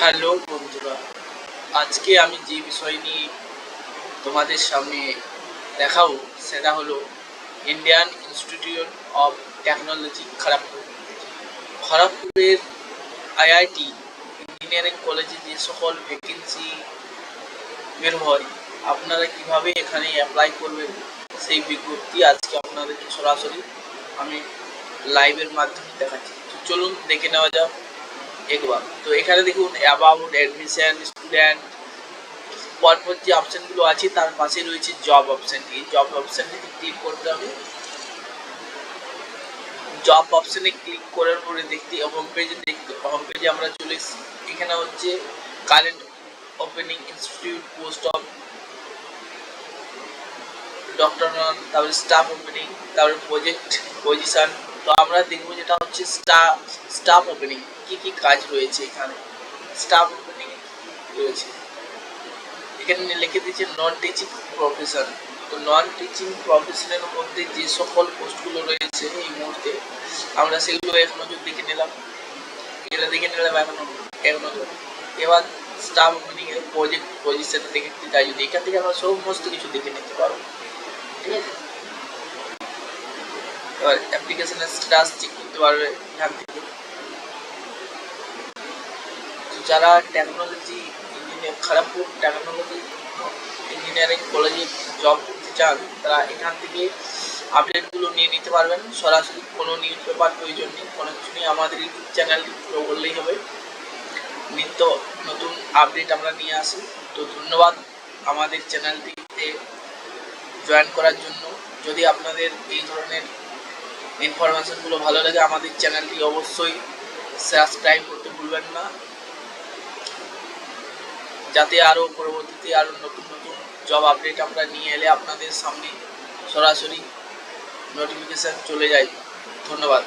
Hello বন্ধুরা, আজকে আমি যে বিষয় নিয়ে তোমাদের সামনে দেখাবো, সেটা হলো Indian Institute of Technology Kharagpur. খড়গপুরের IIT engineering কলেজে যে সকল ভ্যাকেন্সি বের হয়, আপনারা কীভাবে এখানে অ্যাপ্লাই করবেন, সেই বিজ্ঞপ্তি আজকে আপনাদেরকে সরাসরি আমি লাইভের মাধ্যমে দেখাচ্ছি। চলুন দেখে নেওয়া যাক। একবার তো এখানে দেখুন অ্যাবাউট অ্যাডমিশন স্টুডেন্ট পরপর যে অপশানগুলো আছে, তার পাশে রয়েছে জব অপশান এই জব অপশানটিতে ক্লিক করতে হবে। জব অপশানে ক্লিক করার পরে দেখতে হোম পেজে দেখতে হোম পেজে আমরা চলে এসেছি। এখানে হচ্ছে current opening institute post of doctor non তারপরে স্টাফ ওপেনিং তারপরে প্রজেক্ট পজিশন তো আমরা দেখব যেটা হচ্ছে স্টাফ স্টাফ ওপেনিং কি কি কাজ রয়েছে এখানে? স্টাফ রয়েছে। এখানে লিখে দিয়েছে নন টিচিং প্রফেশন তো নন টিচিং প্রফেশনের মধ্যে যে সকল পোস্টগুলো রয়েছে এই মুহূর্তে, আমরা সেগুলো এক নজর দেখে নিলাম। এটা দেখে নিলাম এখন এক নজর এবার স্টাফ ওপেনিং এর প্রজেক্ট পজিশন দেখে নিতে চাই। যদি এখান থেকে আমরা সমস্ত কিছু দেখে নিতে পারব ঠিক আছে? এবার অ্যাপ্লিকেশনের স্ট্যাটাস চেক করতে পারবে এখান থেকে। যারা technology engineer Kharagpur technology engineering কলেজে জব করতে চান, তারা এখান থেকে আপডেটগুলো নিয়ে নিতে পারবেন। সরাসরি কোনো নিউজ পেপার প্রয়োজন নেই, কোনো কিছু নেই। আমাদের ইউটিউব চ্যানেলটি ফলো করলেই হবে। নিত্য নতুন আপডেট আমরা নিয়ে আসি। তো ধন্যবাদ আমাদের চ্যানেলটিতে জয়েন করার জন্য। যদি আপনাদের এই ধরনের ইনফরমেশনগুলো ভালো লাগে, আমাদের চ্যানেলটি অবশ্যই সাবস্ক্রাইব করতে ভুলবেন না। যাতে আরও পরবর্তীতে আরও নতুন নতুন জব আপডেট আমরা নিয়ে এলে আপনাদের সামনে সরাসরি নোটিফিকেশান চলে যায়। ধন্যবাদ।